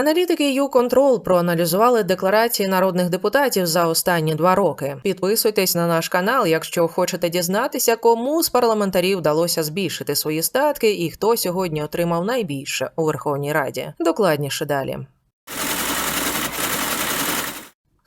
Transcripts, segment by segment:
Аналітики YouControl проаналізували декларації народних депутатів за останні два роки. Підписуйтесь на наш канал, якщо хочете дізнатися, кому з парламентарів вдалося збільшити свої статки і хто сьогодні отримав найбільше у Верховній Раді. Докладніше далі.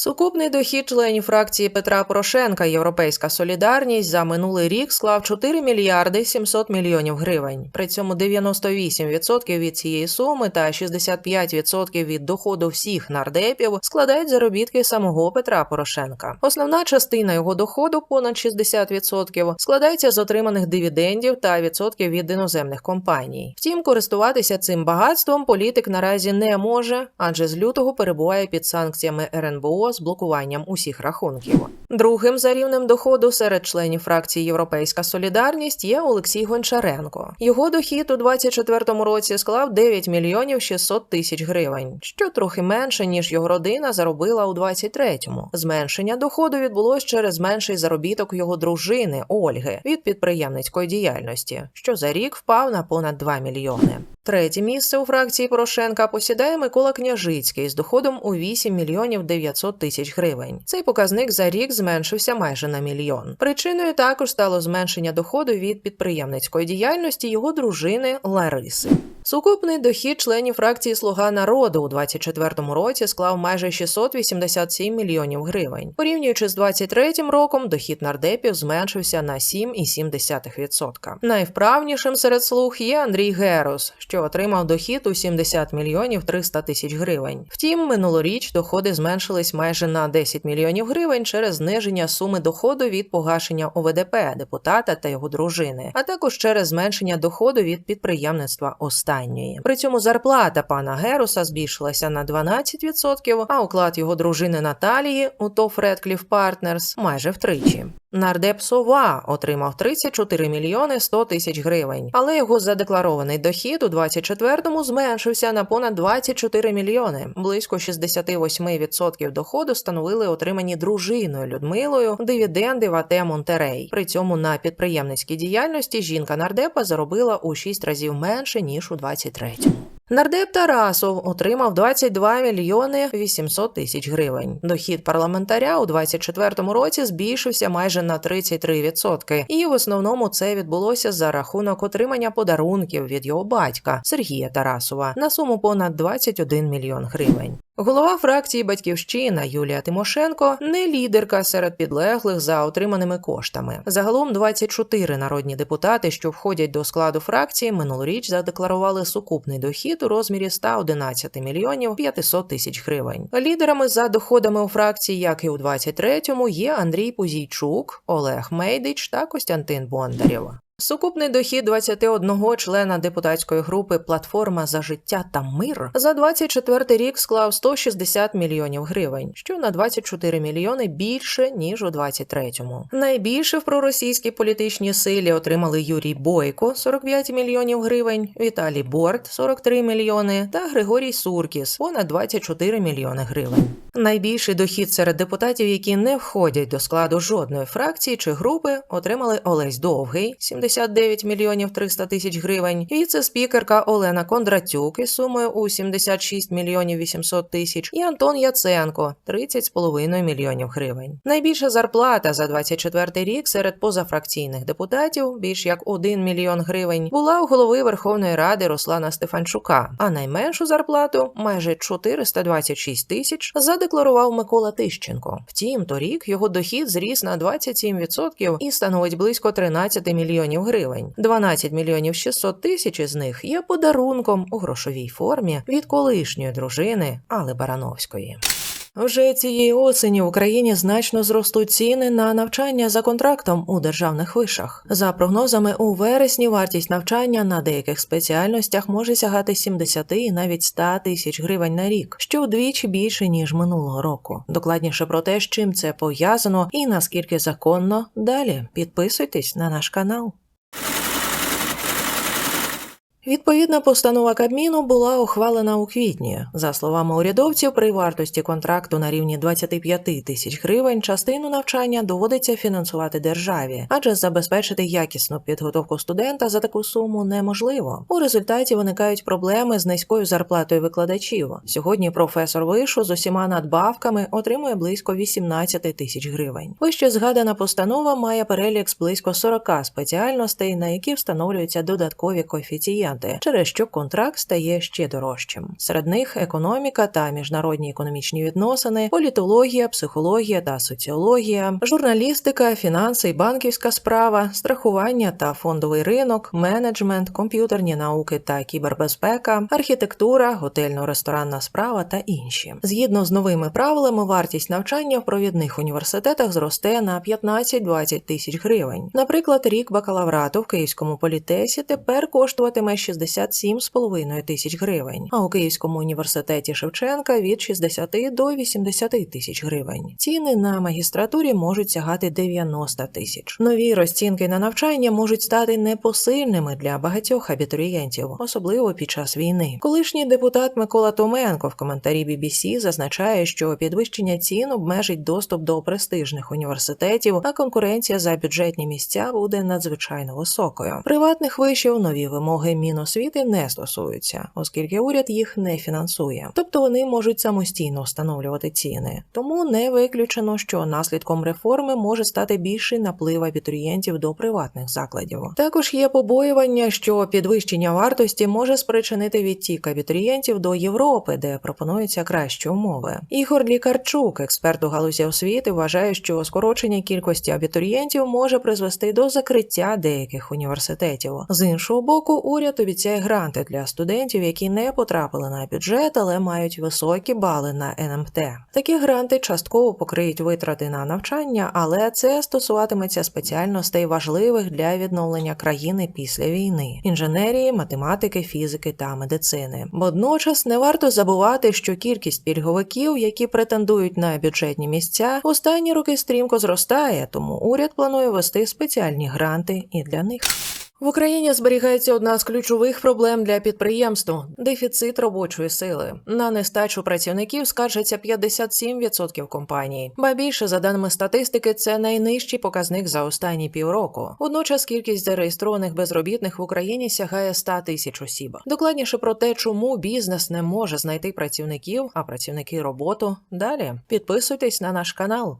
Сукупний дохід членів фракції Петра Порошенка Європейська Солідарність за минулий рік склав 4 мільярди 700 мільйонів гривень. При цьому 98% від цієї суми та 65% від доходу всіх нардепів складають заробітки самого Петра Порошенка. Основна частина його доходу, понад 60%, складається з отриманих дивідендів та відсотків від іноземних компаній. Втім, користуватися цим багатством політик наразі не може, адже з лютого перебуває під санкціями РНБО з блокуванням усіх рахунків. Другим за рівнем доходу серед членів фракції Європейська Солідарність є Олексій Гончаренко. Його дохід у 2024 році склав 9 мільйонів 600 тисяч гривень, що трохи менше ніж його родина заробила у 2023-му. Зменшення доходу відбулось через менший заробіток його дружини Ольги від підприємницької діяльності, що за рік впав на понад 2 мільйони. Третє місце у фракції Порошенка посідає Микола Княжицький з доходом у 8 мільйонів 900 тисяч гривень. Цей показник за рік зменшився майже на мільйон. Причиною також стало зменшення доходу від підприємницької діяльності його дружини Лариси. Сукупний дохід членів фракції Слуга народу у 2024 році склав майже 687 мільйонів гривень. Порівнюючи з 2023 роком, дохід нардепів зменшився на 7,7%. Найвправнішим серед слуг є Андрій Герус, що отримав дохід у 70 мільйонів 300 тисяч гривень. Втім, минулоріч доходи зменшились майже на 10 мільйонів гривень через зниження суми доходу від погашення ОВДП депутата та його дружини, а також через зменшення доходу від підприємництва останньої. При цьому зарплата пана Геруса збільшилася на 12%, а уклад його дружини Наталії у ТОВ Редкліф Партнерс майже втричі. Нардеп Сова отримав 34 мільйони 100 тисяч гривень, але його задекларований дохід у 24-му зменшився на понад 24 мільйони. Близько 68% доходу становили отримані дружиною Людмилою дивіденди в АТ Монтерей. При цьому на підприємницькій діяльності жінка нардепа заробила у 6 разів менше ніж у 23-му. Нардеп Тарасов отримав 22 мільйони 800 тисяч гривень. Дохід парламентаря у 24-му році збільшився майже на 33%. І в основному це відбулося за рахунок отримання подарунків від його батька Сергія Тарасова на суму понад 21 мільйон гривень. Голова фракції Батьківщина Юлія Тимошенко не лідерка серед підлеглих за отриманими коштами. Загалом 24 народні депутати, що входять до складу фракції, минулоріч задекларували сукупний дохід у розмірі 111 мільйонів 500 тисяч гривень. Лідерами за доходами у фракції, як і у 23-му, є Андрій Пузійчук, Олег Мейдич та Костянтин Бондарєв. Сукупний дохід 21 члена депутатської групи Платформа за життя та мир за 24 рік склав 160 мільйонів гривень, що на 24 мільйони більше ніж у 23-му. Найбільше в проросійській політичній силі отримали Юрій Бойко 45 мільйонів гривень, Віталій Борт 43 мільйони та Григорій Суркіс понад 24 мільйони гривень. Найбільший дохід серед депутатів, які не входять до складу жодної фракції чи групи, отримали Олесь Довгий 79 мільйонів 300 тисяч гривень, віце-спікерка Олена Кондратюк із сумою у 76 мільйонів 800 тисяч і Антон Яценко 30,5 мільйонів гривень. Найбільша зарплата за 24 рік серед позафракційних депутатів, більш як 1 мільйон гривень, була у голови Верховної Ради Руслана Стефанчука, а найменшу зарплату майже 426 тисяч задекларував Микола Тищенко. Втім, торік його дохід зріс на 27% і становить близько 13 мільйонів гривень. 12 мільйонів 600 тисяч із них є подарунком у грошовій формі від колишньої дружини Али Барановської. Вже цієї осені в Україні значно зростуть ціни на навчання за контрактом у державних вишах. За прогнозами, у вересні вартість навчання на деяких спеціальностях може сягати 70 і навіть 100 тисяч гривень на рік, що вдвічі більше ніж минулого року. Докладніше про те, з чим це пов'язано і наскільки законно. Далі підписуйтесь на наш канал. Відповідна постанова Кабміну була ухвалена у квітні. За словами урядовців, при вартості контракту на рівні 25 тисяч гривень частину навчання доводиться фінансувати державі, адже забезпечити якісну підготовку студента за таку суму неможливо. У результаті виникають проблеми з низькою зарплатою викладачів. Сьогодні професор вишу з усіма надбавками отримує близько 18 тисяч гривень. Вище згадана постанова має перелік з близько 40 спеціальностей, на які встановлюються додаткові коефіцієнти, через що контракт стає ще дорожчим. Серед них економіка та міжнародні економічні відносини, політологія, психологія та соціологія, журналістика, фінанси і банківська справа, страхування та фондовий ринок, менеджмент, комп'ютерні науки та кібербезпека, архітектура, готельно-ресторанна справа та інші. Згідно з новими правилами, вартість навчання в провідних університетах зросте на 15-20 тисяч гривень. Наприклад, рік бакалаврату в Київському політесі тепер коштуватиме 67,5 тисяч гривень, а у Київському університеті Шевченка від 60 до 80 тисяч гривень. Ціни на магістратурі можуть сягати 90 тисяч. Нові розцінки на навчання можуть стати непосильними для багатьох абітурієнтів, особливо під час війни. Колишній депутат Микола Томенко в коментарі BBC зазначає, що підвищення цін обмежить доступ до престижних університетів, а конкуренція за бюджетні місця буде надзвичайно високою. Приватних вишів нові вимоги Міносвіти не стосуються, оскільки уряд їх не фінансує. Тобто вони можуть самостійно встановлювати ціни. Тому не виключено, що наслідком реформи може стати більший наплив абітурієнтів до приватних закладів. Також є побоювання, що підвищення вартості може спричинити відтік абітурієнтів до Європи, де пропонуються кращі умови. Ігор Лікарчук, експерт у галузі освіти, вважає, що скорочення кількості абітурієнтів може призвести до закриття деяких університетів. З іншого боку, уряд обіцяє гранти для студентів, які не потрапили на бюджет, але мають високі бали на НМТ. Такі гранти частково покриють витрати на навчання, але це стосуватиметься спеціальностей важливих для відновлення країни після війни: інженерії, математики, фізики та медицини. Водночас не варто забувати, що кількість пільговиків, які претендують на бюджетні місця, останні роки стрімко зростає, тому уряд планує ввести спеціальні гранти і для них. В Україні зберігається одна з ключових проблем для підприємств дефіцит робочої сили. На нестачу працівників скаржаться 57% компаній. Ба більше, за даними статистики, це найнижчий показник за останні півроку. Водночас кількість зареєстрованих безробітних в Україні сягає 100 тисяч осіб. Докладніше про те, чому бізнес не може знайти працівників, а працівники роботу. Далі підписуйтесь на наш канал.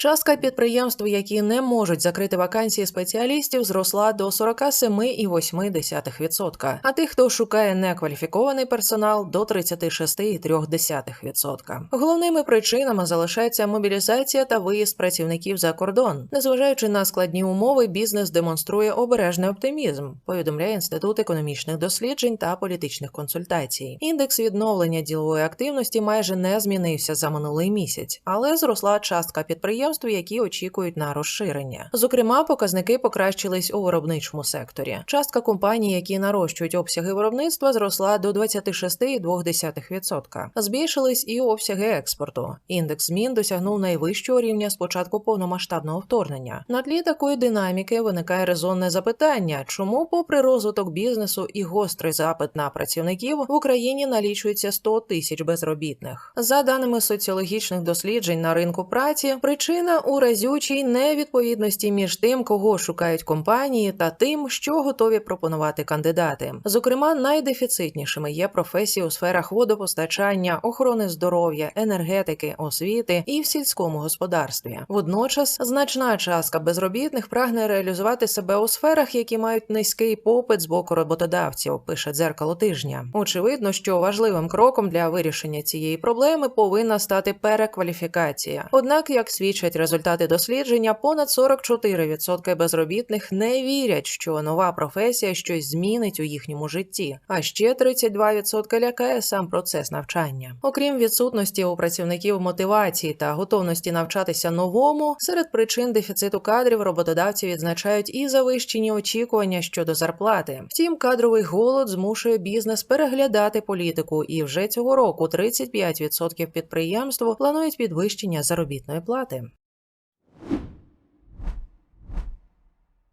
Частка підприємств, які не можуть закрити вакансії спеціалістів, зросла до 47,8%, а тих, хто шукає некваліфікований персонал, до 36,3%. Головними причинами залишається мобілізація та виїзд працівників за кордон. Незважаючи на складні умови, бізнес демонструє обережний оптимізм. Повідомляє інститут економічних досліджень та політичних консультацій. Індекс відновлення ділової активності майже не змінився за минулий місяць, але зросла частка підприємств підприємств, які очікують на розширення. Зокрема, показники покращились у виробничому секторі. Частка компаній, які нарощують обсяги виробництва, зросла до 26,2%. Збільшились і обсяги експорту. Індекс змін досягнув найвищого рівня з початку повномасштабного вторгнення. На тлі такої динаміки виникає резонне запитання, чому, попри розвиток бізнесу і гострий запит на працівників, в Україні налічується 100 тисяч безробітних. За даними соціологічних досліджень на ринку праці, причина у разючій невідповідності між тим, кого шукають компанії, та тим, що готові пропонувати кандидати. Зокрема, найдефіцитнішими є професії у сферах водопостачання, охорони здоров'я, енергетики, освіти і в сільському господарстві. Водночас, значна частка безробітних прагне реалізувати себе у сферах, які мають низький попит з боку роботодавців. Пише дзеркало тижня. Очевидно, що важливим кроком для вирішення цієї проблеми повинна стати перекваліфікація. Однак, як свідчать результати дослідження, понад 44% безробітних не вірять, що нова професія щось змінить у їхньому житті, а ще 32% лякає сам процес навчання. Окрім відсутності у працівників мотивації та готовності навчатися новому, серед причин дефіциту кадрів роботодавці відзначають і завищені очікування щодо зарплати. Втім, кадровий голод змушує бізнес переглядати політику, і вже цього року 35% підприємств планують підвищення заробітної плати.